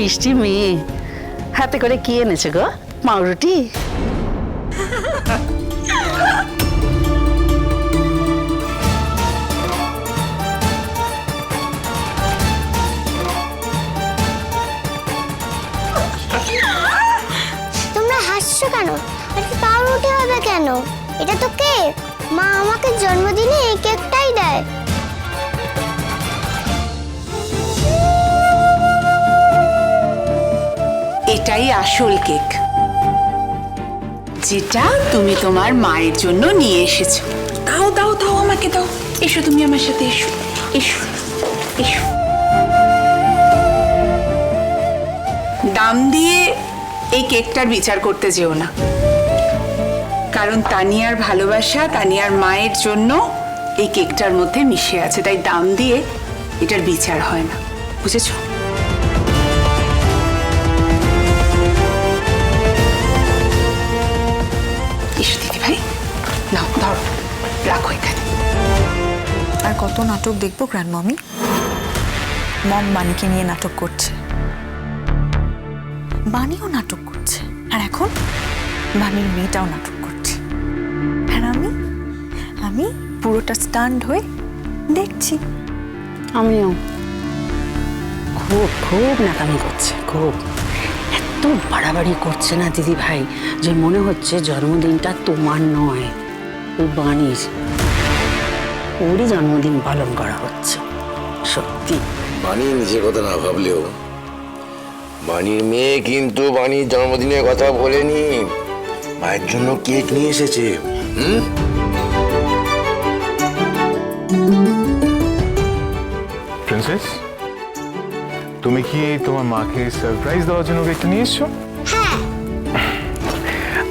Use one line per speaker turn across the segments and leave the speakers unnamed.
মিষ্টি মেয়ে। হাতে করে কি এনেছে গো? মাউরুটি?
তোমরা হাসছো কেন? আর পাউরুটি হবে কেন? এটা তো কেক। মা আমাকে জন্মদিনে এই
এটাই আসল কেক। যেটা তুমি তোমার মায়ের জন্য নিয়ে এসেছ। দাও দাও দাও আমাকে, দাও। এসো তুমি আমার সাথে, এসো এসো এসো। দাম দিয়ে এই কেকটার বিচার করতে যেও না। কারণ তানিয়ার ভালোবাসা, তানিয়ার মায়ের জন্য এই কেকটার মধ্যে মিশে আছে, তাই দাম দিয়ে এটার বিচার হয় না। বুঝেছ?
আর কত নাটক দেখব গ্র্যান্ড মমি মম বানিকে নিয়ে নাটক করছে। বানিও নাটক করছে। আর এখন? বানির মেয়েটাও নাটক করছে। আর আমি? আমি পুরোটা স্টান্ড হয়ে দেখছি।
আমিও। খুব খুব নাকামি করছে, খুব। এত বাড়াবাড়ি করছে না দিদি ভাই যে মনে হচ্ছে জন্মদিনটা তোমার নয়, ওই বাণীর ওরই জন্মদিন পালন করা হচ্ছে। সত্যি।
বাণী নিজের কথা না ভাবলেও বাণীর মেয়ে কিন্তু বাণীর জন্মদিনের কথা বলেনি। মায়ের জন্য কেক নিয়ে এসেছে। হুম?
প্রিন্সেস তুমি কি তোমার মাকে সারপ্রাইজ দেওয়ার জন্য কেকটা নিয়ে এসছো?
হ্যাঁ।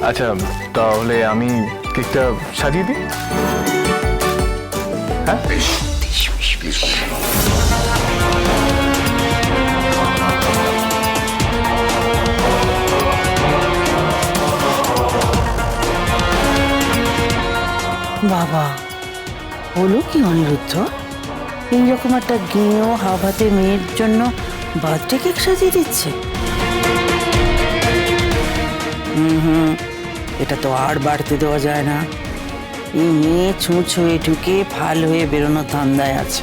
আচ্ছা তাহলে আমি কেকটা সাজিয়ে দিই। হ্যাঁ?
বাবা, হলো কি অনিরুদ্ধ? এইরকম একটা গেঁয়ো হাওয়াতে মেয়ের জন্য বার্থডে কেক সাজিয়ে দিচ্ছে। হুম হুম, এটা তো আর বাড়তে দেওয়া যায় না। এই মেয়ে ছুঁচ হয়ে ঢুকে ফাল হয়ে বেরোনোর ধান্দায় আছে।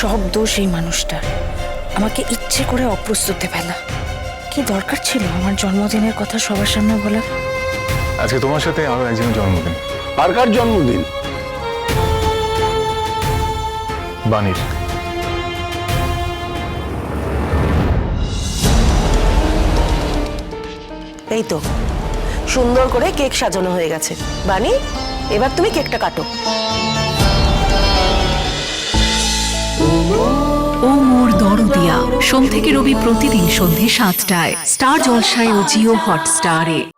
সব দোষ এই মানুষটার। আমাকে ইচ্ছে করে অপ্রস্তুতে ফেলা কি দরকার ছিল আমার জন্মদিনের কথা সবার সামনে বলা
আজকে তোমার সাথে আরও একজনের জন্মদিন।
আর কার জন্মদিন?
বাণীর
এই তো, সুন্দর করে কেক সাজানো হয়ে গেছে। বানি, এবার তুমি কেকটা কাটো।
ও মোর দরদিয়া, সোম থেকে রবি প্রতিদিন সন্ধ্যে সাতটায়। স্টার জলসায় ও জিও হটস্টারে।